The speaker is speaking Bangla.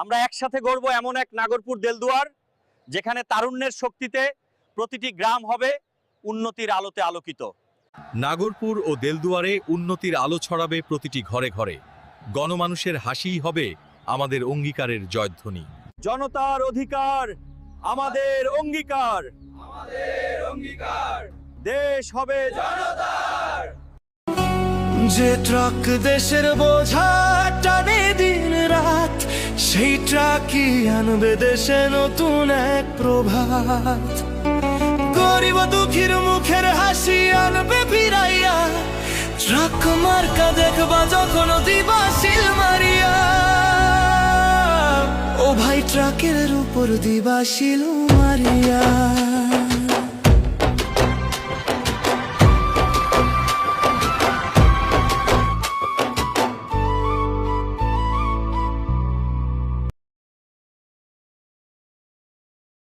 আমরা একসাথে গড়ব এমন এক নাগরপুর দেলদুয়ার যেখানে তারুণ্যের শক্তিতে প্রতিটি গ্রাম হবে উন্নতির আলোতে আলোকিত। নাগরপুর ও দেলদুয়ারে উন্নতির আলো ছড়াবে প্রতিটি ঘরে ঘরে। গণমানুষের হাসিই হবে আমাদের অঙ্গীকারের জয়ধ্বনি। জনতার অধিকার আমাদের অঙ্গীকার। আমাদের অঙ্গীকার দেশ হবে জনতার। যে ট্রাক দেশের বোঝা সেই কি আনবে দেশে নতুন এক প্রভাত? গরিব দুঃখীর মুখের হাসি আনবে ফিরাইয়া। ট্রাক মার্কা দেখবা যখন দিবাসিল মারিয়া। ও ভাই, ট্রাকের উপর দিবাসিল মারিয়া।